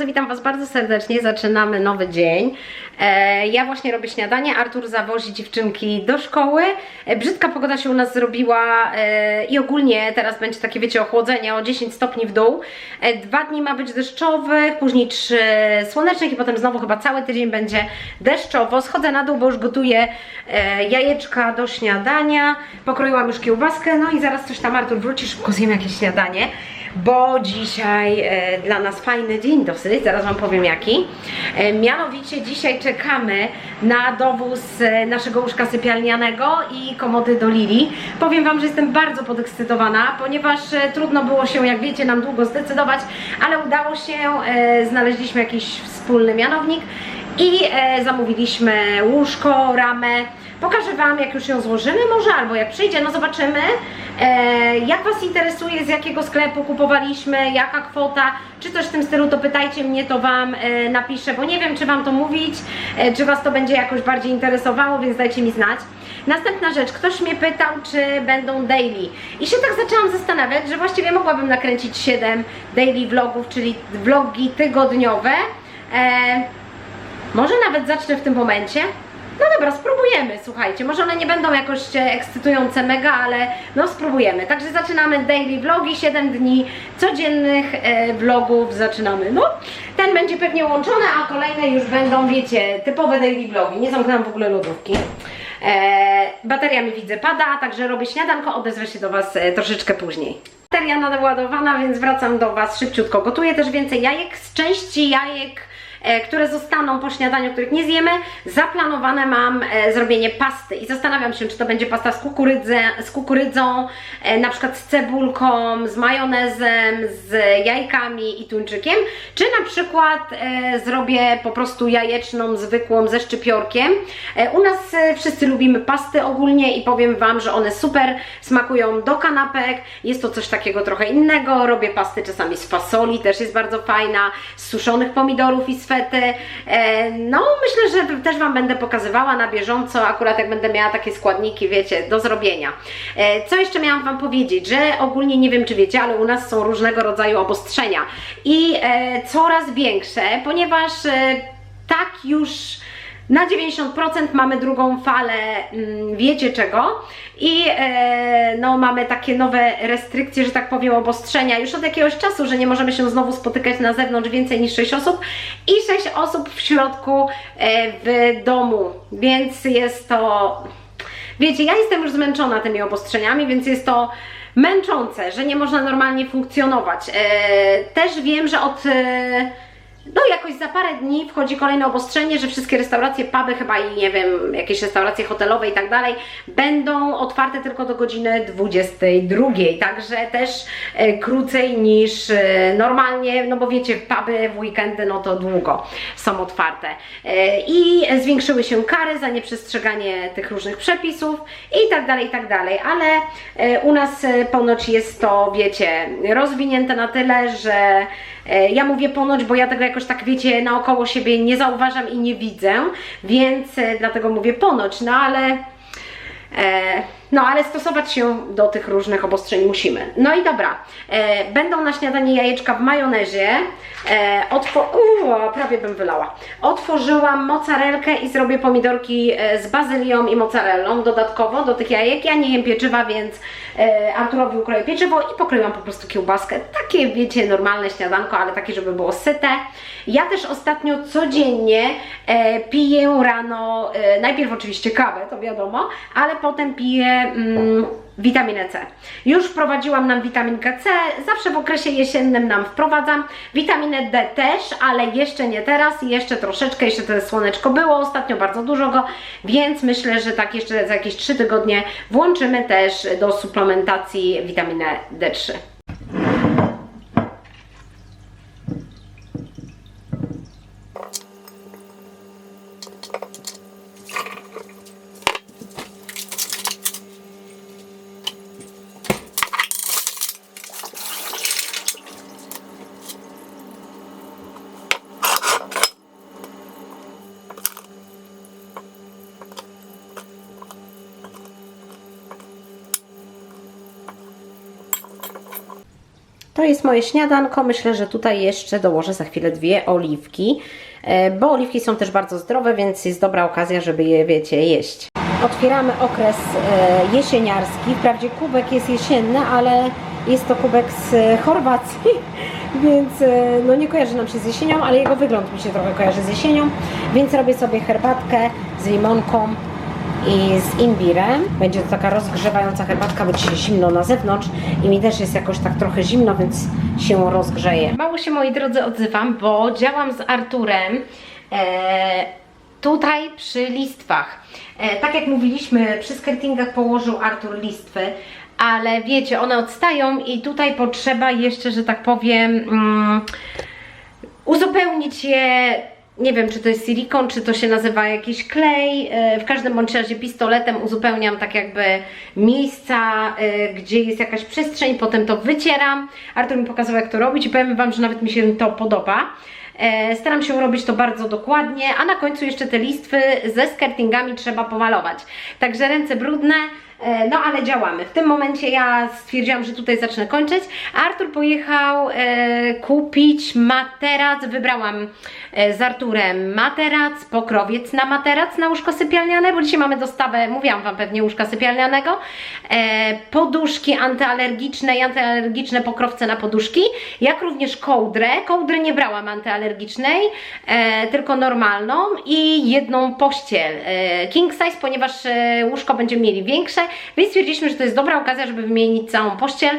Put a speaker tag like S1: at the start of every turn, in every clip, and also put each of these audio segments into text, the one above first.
S1: drodzy, witam Was bardzo serdecznie. Zaczynamy nowy dzień. E, ja właśnie robię śniadanie. Artur zawozi dziewczynki do szkoły. E, brzydka pogoda się u nas zrobiła e, i ogólnie teraz będzie takie, wiecie, ochłodzenie o 10 stopni w dół. E, dwa dni ma być deszczowych, później trzy słonecznych i potem znowu chyba cały tydzień będzie deszczowo. Schodzę na dół, bo już gotuję e, jajeczka do śniadania. Pokroiłam już kiełbaskę, no i zaraz coś tam Artur wróci, szybko zjem jakieś śniadanie bo dzisiaj e, dla nas fajny dzień dosyć, zaraz Wam powiem jaki. E, mianowicie dzisiaj czekamy na dowóz e, naszego łóżka sypialnianego i komody do Lili. Powiem Wam, że jestem bardzo podekscytowana, ponieważ e, trudno było się, jak wiecie, nam długo zdecydować, ale udało się, e, znaleźliśmy jakiś wspólny mianownik i e, zamówiliśmy łóżko, ramę. Pokażę Wam, jak już ją złożymy, może albo jak przyjdzie, no zobaczymy. E, jak Was interesuje, z jakiego sklepu kupowaliśmy, jaka kwota, czy coś w tym stylu, to pytajcie mnie, to Wam e, napiszę, bo nie wiem, czy Wam to mówić, e, czy Was to będzie jakoś bardziej interesowało, więc dajcie mi znać. Następna rzecz, ktoś mnie pytał, czy będą daily. I się tak zaczęłam zastanawiać, że właściwie mogłabym nakręcić 7 daily vlogów, czyli vlogi tygodniowe. E, może nawet zacznę w tym momencie. No dobra, spróbujemy, słuchajcie. Może one nie będą jakoś e, ekscytujące mega, ale no spróbujemy. Także zaczynamy daily vlogi, 7 dni codziennych e, vlogów zaczynamy. No, ten będzie pewnie łączony, a kolejne już będą, wiecie, typowe daily vlogi. Nie zamknęłam w ogóle lodówki. E, bateria mi widzę pada, także robię śniadanko, odezwę się do Was e, troszeczkę później. Bateria naładowana, więc wracam do Was szybciutko. Gotuję też więcej jajek z części jajek które zostaną po śniadaniu, których nie zjemy, zaplanowane mam e, zrobienie pasty. I zastanawiam się, czy to będzie pasta z, kukurydzy, z kukurydzą, e, na przykład z cebulką, z majonezem, z jajkami i tuńczykiem, czy na przykład e, zrobię po prostu jajeczną, zwykłą, ze szczypiorkiem. E, u nas e, wszyscy lubimy pasty ogólnie i powiem Wam, że one super smakują do kanapek, jest to coś takiego trochę innego, robię pasty czasami z fasoli, też jest bardzo fajna, z suszonych pomidorów i z fety. E, No, myślę, że też Wam będę pokazywała na bieżąco, akurat jak będę miała takie składniki, wiecie, do zrobienia. E, Co jeszcze miałam Wam powiedzieć, że ogólnie nie wiem, czy wiecie, ale u nas są różnego rodzaju obostrzenia i e, coraz większe, ponieważ tak już na 90% mamy drugą falę, mm, wiecie czego, i e, no, mamy takie nowe restrykcje, że tak powiem, obostrzenia już od jakiegoś czasu, że nie możemy się znowu spotykać na zewnątrz więcej niż 6 osób i 6 osób w środku e, w domu, więc jest to. Wiecie, ja jestem już zmęczona tymi obostrzeniami, więc jest to męczące, że nie można normalnie funkcjonować. E, też wiem, że od. No jakoś za parę dni wchodzi kolejne obostrzenie, że wszystkie restauracje, puby chyba i nie wiem, jakieś restauracje hotelowe i tak dalej będą otwarte tylko do godziny 22, także też e, krócej niż e, normalnie, no bo wiecie, puby w weekendy no to długo są otwarte. E, I zwiększyły się kary za nieprzestrzeganie tych różnych przepisów i tak dalej, i tak dalej, ale e, u nas e, ponoć jest to, wiecie, rozwinięte na tyle, że Ja mówię ponoć, bo ja tego jakoś tak wiecie, naokoło siebie nie zauważam i nie widzę, więc e, dlatego mówię ponoć, no ale. E, no ale stosować się do tych różnych obostrzeń musimy. No i dobra, e, będą na śniadanie jajeczka w majonezie. E, Uuu, prawie bym wylała. Otworzyłam mozzarelkę i zrobię pomidorki e, z bazylią i mozzarellą dodatkowo do tych jajek. Ja nie jem pieczywa, więc e, Arturowi ukroję pieczywo i pokroiłam po prostu kiełbaskę. Takie wiecie, normalne śniadanko, ale takie, żeby było syte. Ja też ostatnio codziennie e, piję rano, e, najpierw oczywiście kawę, to wiadomo, ale potem piję mm, witaminę C. Już wprowadziłam nam witaminkę C, zawsze w okresie jesiennym nam wprowadzam. Witaminę D też, ale jeszcze nie teraz, jeszcze troszeczkę, jeszcze to słoneczko było, ostatnio bardzo dużo go, więc myślę, że tak jeszcze za jakieś 3 tygodnie włączymy też do suplementacji witaminę D3. To jest moje śniadanko. Myślę, że tutaj jeszcze dołożę za chwilę dwie oliwki, e, bo oliwki są też bardzo zdrowe, więc jest dobra okazja, żeby je, wiecie, jeść. Otwieramy okres e, jesieniarski. Wprawdzie kubek jest jesienny, ale jest to kubek z Chorwacji, więc e, no nie kojarzy nam się z jesienią, ale jego wygląd mi się trochę kojarzy z jesienią, więc robię sobie herbatkę z limonką i z imbirem. Będzie to taka rozgrzewająca herbatka, bo dzisiaj zimno na zewnątrz i mi też jest jakoś tak trochę zimno, więc się rozgrzeje. Mało się moi drodzy odzywam, bo działam z Arturem e, tutaj przy listwach. E, tak jak mówiliśmy, przy skirtingach położył Artur listwy, ale wiecie, one odstają i tutaj potrzeba jeszcze, że tak powiem, mm, uzupełnić je nie wiem, czy to jest silikon, czy to się nazywa jakiś klej. E, W każdym bądź razie pistoletem uzupełniam tak jakby miejsca, e, gdzie jest jakaś przestrzeń, potem to wycieram. Artur mi pokazał, jak to robić i powiem Wam, że nawet mi się to podoba. E, Staram się robić to bardzo dokładnie, a na końcu jeszcze te listwy ze skirtingami trzeba pomalować. Także ręce brudne, no ale działamy. W tym momencie ja stwierdziłam, że tutaj zacznę kończyć. Artur pojechał e, kupić materac. Wybrałam e, z Arturem materac, pokrowiec na materac na łóżko sypialniane, bo dzisiaj mamy dostawę, mówiłam Wam pewnie, łóżka sypialnianego. E, poduszki antyalergiczne i antyalergiczne pokrowce na poduszki, jak również kołdrę. Kołdry nie brałam antyalergicznej, e, tylko normalną i jedną pościel e, king size, ponieważ e, łóżko będziemy mieli większe, więc stwierdziliśmy, że to jest dobra okazja, żeby wymienić całą pościel.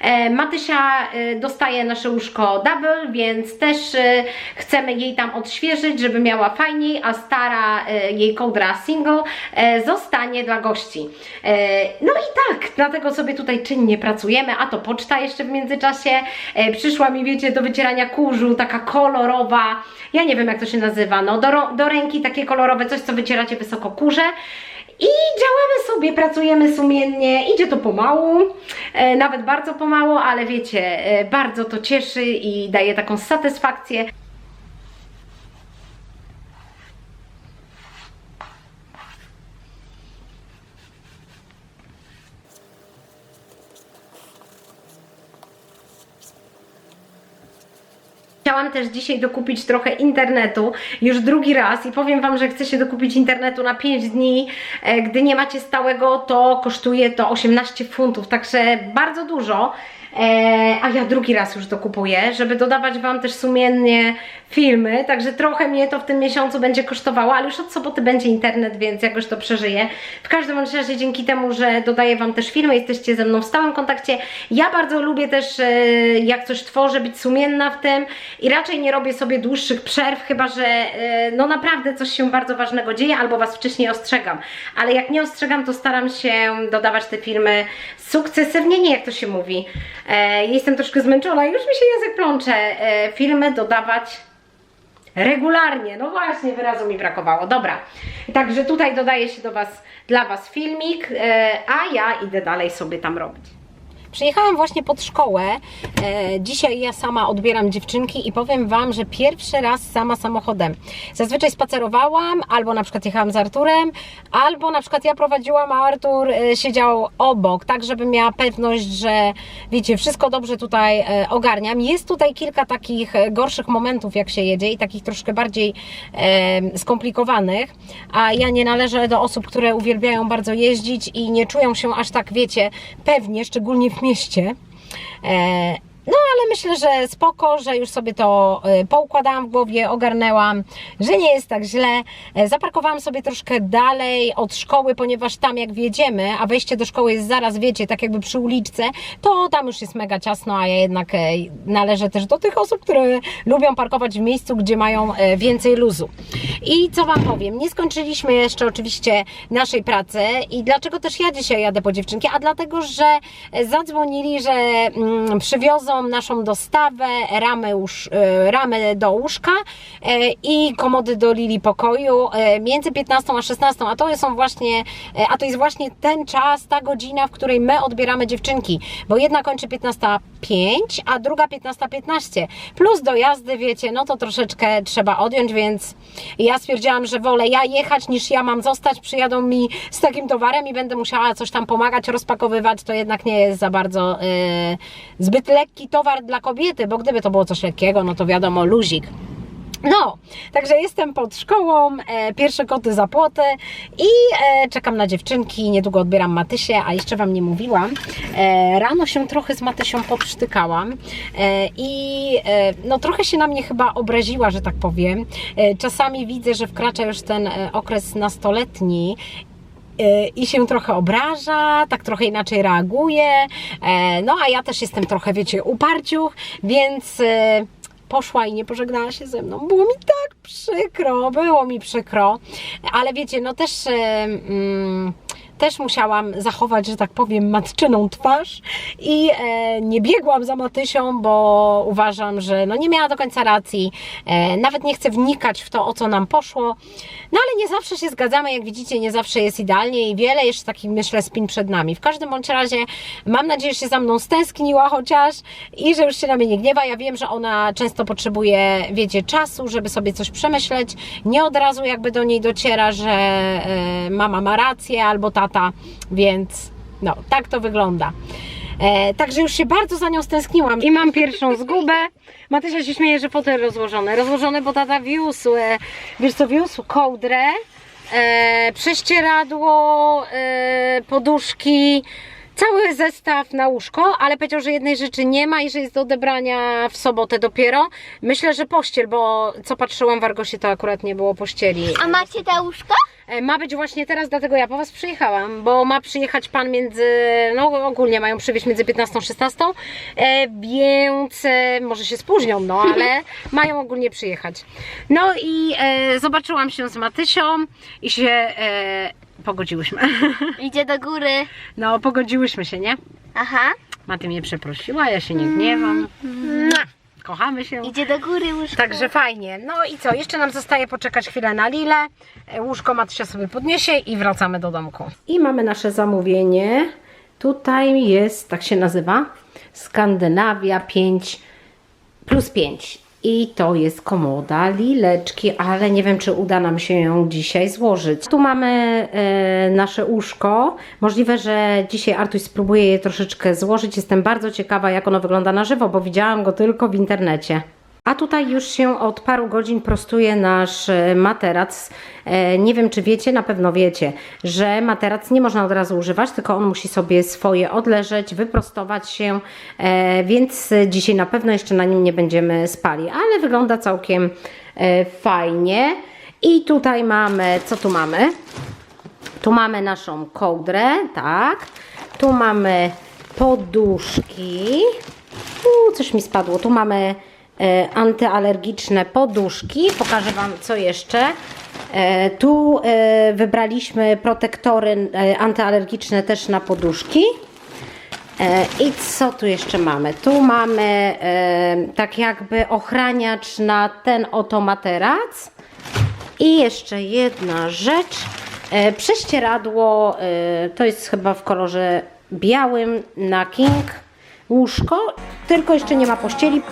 S1: E, Matysia e, dostaje nasze łóżko double, więc też e, chcemy jej tam odświeżyć, żeby miała fajniej, a stara e, jej kołdra single zostanie dla gości. No i tak, dlatego sobie tutaj czynnie pracujemy, a to poczta jeszcze w międzyczasie. Przyszła mi, wiecie, do wycierania kurzu, taka kolorowa, ja nie wiem jak to się nazywa, no do, do ręki takie kolorowe, coś co wycieracie wysoko kurze. I działamy sobie, pracujemy sumiennie, idzie to pomału, e, nawet bardzo pomału, ale wiecie, e, bardzo to cieszy i daje taką satysfakcję. Chciałam też dzisiaj dokupić trochę internetu, już drugi raz i powiem Wam, że chcę się dokupić internetu na 5 dni. E, Gdy nie macie stałego, to kosztuje to 18 funtów, także bardzo dużo. E, a ja drugi raz już dokupuję, żeby dodawać Wam też sumiennie filmy, także trochę mnie to w tym miesiącu będzie kosztowało, ale już od soboty będzie internet, więc jakoś to przeżyję. W każdym razie dzięki temu, że dodaję Wam też filmy, jesteście ze mną w stałym kontakcie. Ja bardzo lubię też, e, jak coś tworzę, być sumienna w tym i raczej nie robię sobie dłuższych przerw, chyba że e, no naprawdę coś się bardzo ważnego dzieje, albo Was wcześniej ostrzegam. Ale jak nie ostrzegam, to staram się dodawać te filmy sukcesywnie, nie jak to się mówi. E, jestem troszkę zmęczona, już mi się język plącze. E, filmy dodawać regularnie. No właśnie, wyrazu mi brakowało. Dobra, także tutaj dodaję się do Was, dla Was filmik, e, a ja idę dalej sobie tam robić. Przyjechałam właśnie pod szkołę. E, dzisiaj ja sama odbieram dziewczynki i powiem Wam, że pierwszy raz sama samochodem. Zazwyczaj spacerowałam, albo na przykład jechałam z Arturem, albo na przykład ja prowadziłam, a Artur e, siedział obok, tak żeby miała pewność, że wiecie, wszystko dobrze tutaj e, ogarniam. Jest tutaj kilka takich gorszych momentów, jak się jedzie i takich troszkę bardziej skomplikowanych, a ja nie należę do osób, które uwielbiają bardzo jeździć i nie czują się aż tak, wiecie, pewnie, szczególnie w mieście. Ale myślę, że spoko, że już sobie to e, poukładałam w głowie, ogarnęłam, że nie jest tak źle. E, Zaparkowałam sobie troszkę dalej od szkoły, ponieważ tam jak wjedziemy, a wejście do szkoły jest zaraz, wiecie, tak jakby przy uliczce, to tam już jest mega ciasno, a ja jednak e, należę też do tych osób, które lubią parkować w miejscu, gdzie mają więcej luzu. I co Wam powiem, nie skończyliśmy jeszcze oczywiście naszej pracy i dlaczego też ja dzisiaj jadę po dziewczynki, a dlatego, że zadzwonili, że mm, przywiozą naszą dostawę, łóż, e, ramy do łóżka e, i komody do Lili pokoju e, między 15 a 16, a to są właśnie, a to jest właśnie ten czas, ta godzina, w której my odbieramy dziewczynki, bo jedna kończy 15.05, a druga 15.15, plus do jazdy, wiecie, no to troszeczkę trzeba odjąć, więc ja stwierdziłam, że wolę ja jechać niż ja mam zostać, przyjadą mi z takim towarem i będę musiała coś tam pomagać, rozpakowywać, to jednak nie jest za bardzo e, zbyt lekki towar, towar dla kobiety, bo gdyby to było coś lekkiego, no to wiadomo, luzik. No, także jestem pod szkołą, e, pierwsze koty za płoty i e, czekam na dziewczynki, niedługo odbieram Matysię, a jeszcze Wam nie mówiłam, e, rano się trochę z Matysią poprztykałam e, i e, no trochę się na mnie chyba obraziła, że tak powiem. E, czasami widzę, że wkracza już ten e, okres nastoletni i się trochę obraża, tak trochę inaczej reaguje. E, No a ja też jestem trochę, wiecie, uparciuch, więc e, poszła i nie pożegnała się ze mną. Było mi tak przykro, było mi przykro, ale wiecie, no też. e, mm, też musiałam zachować, że tak powiem, matczyną twarz i e, nie biegłam za Matysią, bo uważam, że no nie miała do końca racji. E, nawet nie chcę wnikać w to, o co nam poszło. No ale nie zawsze się zgadzamy, jak widzicie, nie zawsze jest idealnie i wiele jeszcze takich, myślę, spin przed nami. W każdym bądź razie mam nadzieję, że się za mną stęskniła chociaż i że już się na mnie nie gniewa. Ja wiem, że ona często potrzebuje, wiecie, czasu, żeby sobie coś przemyśleć. Nie od razu jakby do niej dociera, że e, mama ma rację albo tata, więc no, tak to wygląda. E, także już się bardzo za nią stęskniłam i mam pierwszą zgubę. Matysia się śmieje, że fotel rozłożony. Rozłożony, bo tata wiózł, e, wiesz co, wiózł kołdrę, e, prześcieradło, e, poduszki, cały zestaw na łóżko, ale powiedział, że jednej rzeczy nie ma i że jest do odebrania w sobotę dopiero. Myślę, że pościel, bo co patrzyłam w Argosie, to akurat nie było pościeli.
S2: A macie te łóżko?
S1: E, Ma być właśnie teraz, dlatego ja po Was przyjechałam, bo ma przyjechać Pan między, no ogólnie mają przywieźć między 15 a 16, e, więc e, może się spóźnią, no ale mają ogólnie przyjechać. No i e, zobaczyłam się z Matysią i się e, pogodziłyśmy.
S2: Idzie do góry.
S1: No, pogodziłyśmy się, nie?
S2: Aha.
S1: Maty mnie przeprosiła, ja się nie gniewam. Mua. Kochamy się.
S2: Idzie do góry łóżko.
S1: Także fajnie. No i co? Jeszcze nam zostaje poczekać chwilę na Lilę. E, Łóżko Matysia sobie podniesie i wracamy do domku. I mamy nasze zamówienie. Tutaj jest, tak się nazywa, Skandynawia 5 plus 5. I to jest komoda Lileczki, ale nie wiem, czy uda nam się ją dzisiaj złożyć. Tu mamy e, nasze łóżko. Możliwe, że dzisiaj Artuś spróbuje je troszeczkę złożyć. Jestem bardzo ciekawa, jak ono wygląda na żywo, bo widziałam go tylko w internecie. A tutaj już się od paru godzin prostuje nasz e, materac. E, Nie wiem, czy wiecie, na pewno wiecie, że materac nie można od razu używać, tylko on musi sobie swoje odleżeć, wyprostować się, e, więc dzisiaj na pewno jeszcze na nim nie będziemy spali, ale wygląda całkiem fajnie. I tutaj mamy, co tu mamy? Tu mamy naszą kołdrę, tak. Tu mamy poduszki. U, coś mi spadło. Tu mamy antyalergiczne poduszki. Pokażę Wam, co jeszcze. E, tu e, wybraliśmy protektory e, antyalergiczne też na poduszki. E, I co tu jeszcze mamy? Tu mamy e, tak jakby ochraniacz na ten oto materac. I jeszcze jedna rzecz. E, prześcieradło, e, to jest chyba w kolorze białym na King łóżko, tylko jeszcze nie ma pościeli.